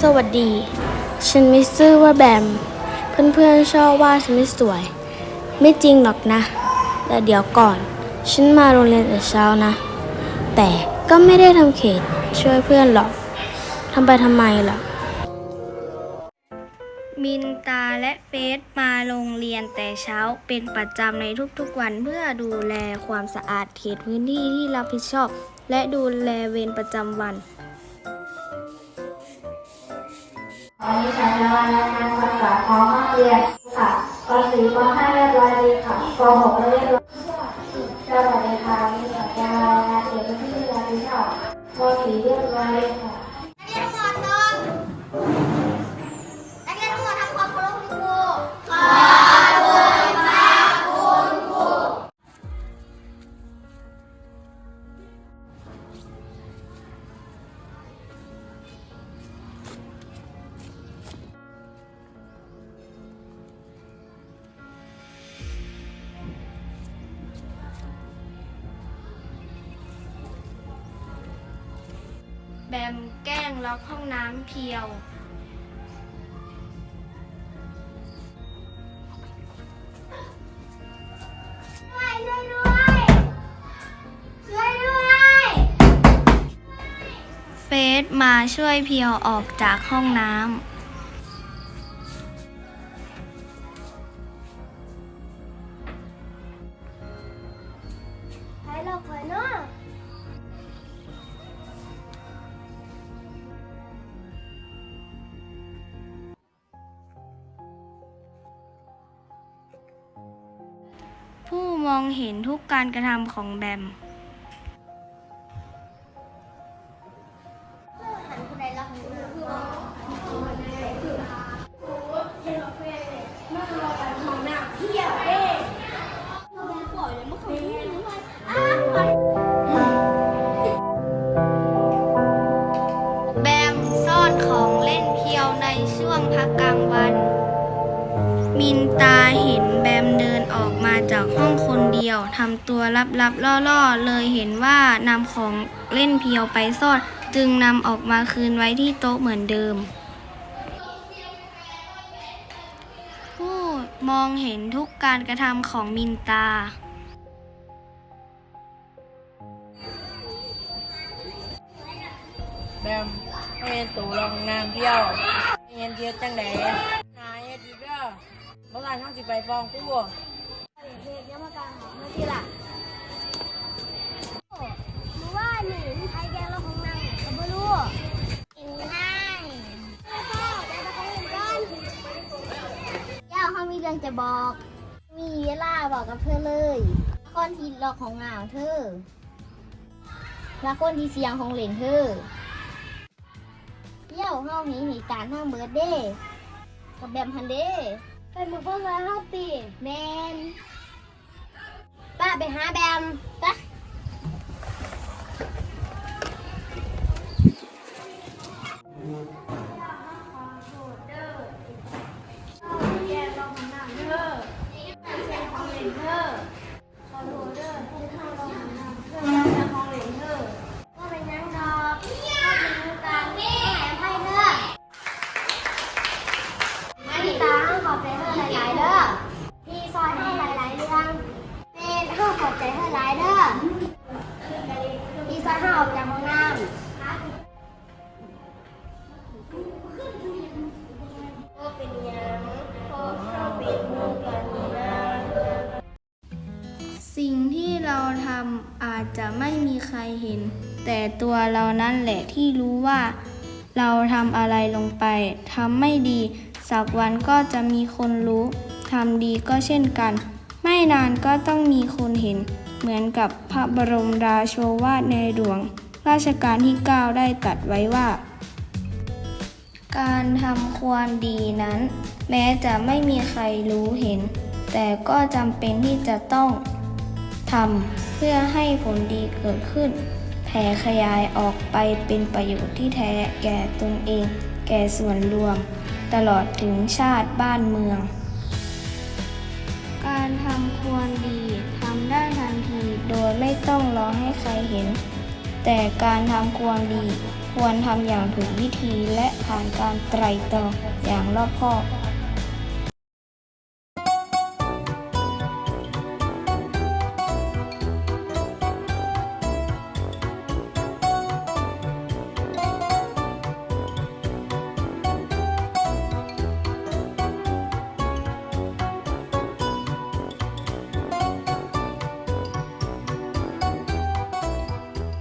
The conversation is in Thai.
สวัสดี ฉันไม่ซื่อว่าแบม เพื่อนๆชอบว่าฉันไม่สวย ไม่จริงหรอกนะ แต่เดี๋ยวก่อน ฉันมาโรงเรียนแต่เช้านะ แต่ก็ไม่ได้ทำเขตช่วยเพื่อนหรอกทำไปทำไมล่ะมินตาและเฟสมาโรงเรียนแต่เช้าเป็นประจำในทุกๆวันเพื่อดูแลความสะอาดเขตพื้นที่ที่รับผิดชอบ และดูแลเวรประจำวัน วันนี้ฉันจะมารายงานความสะอาดของห้องเรียนค่ะป .4 ป .5 เรียบร้อยดีค่ะป .6 เรียบร้อยสวัสดีค่ะนี่ฉันจะรายงานเกี่ยวกับที่เรียนที่ชอบป .4 เรียบร้อยค่ะ แบมแกล้งล็อกห้องน้ำเพียวช่วยด้วยช่วยด้วยเฟสมาช่วยเพียวออกจากห้องน้ใผู้มองเห็นทุกการกระทำของแบม แบมซ่อนของเล่นเพียวในช่วงพักกลางวัน มินตาเห็น ออกมาจากห้องคนเดียวทำตัวลับๆล่อๆ เลยเห็นว่านำของเล่นเพียวไปซ่อน จึงนำออกมาคืนไว้ที่โต๊ะเหมือนเดิม ผู้มองเห็นทุกการกระทำของมินตาแบมไม่เห็นตู่ลองน้ำเที่ยวไม่เห็นเทียดจังไดนายเฮ็ดอีเด้อเมื่อวานท้องสิไปฟ้องกูเด็กยังมา การหอมมาทีละรู้ว่าหนีใครแกงเราของนางก็ไม่รู้กินง่ายพ่อเดี๋ยวเราไปเล่นกันย่าเขามีเรื่องจะบอก มีเวลาบอกกับเธอเลยคนที่หลอกของงานเธอและคนที่เสียงของเหลนเธอเย่าเฮาหนีหนีการห้างเบิร์ดเด้กับแบมฮันเด้เป็นมือเพิ่งแล้วเฮาตีแมน ป้าไปหาแบมปะ จจะไม่มีใครเห็น แต่ตัวเรานั่นแหละที่รู้ว่า เราทำอะไรลงไปทำไม่ดี สักวันก็จะมีคนรู้ทำดีก็เช่นกัน ไม่นานก็ต้องมีคนเห็น เหมือนกับพระบรมราโชวาทในหลวง ราชการที่ 9 ได้ตัดไว้ว่า การทำความดีนั้น แม้จะไม่มีใครรู้เห็น แต่ก็จำเป็นที่จะต้อง ทำเพื่อให้ผลดีเกิดขึ้น แผ่ขยายออกไปเป็นประโยชน์ที่แท้แก่ตนเอง แก่ส่วนรวม ตลอดถึงชาติบ้านเมือง การทำควรดีทำได้ทันทีโดยไม่ต้องรอให้ใครเห็น แต่การทำความดี ควรทำอย่างถูกวิธีและผ่านการไตร่ตรองอย่างรอบคอบ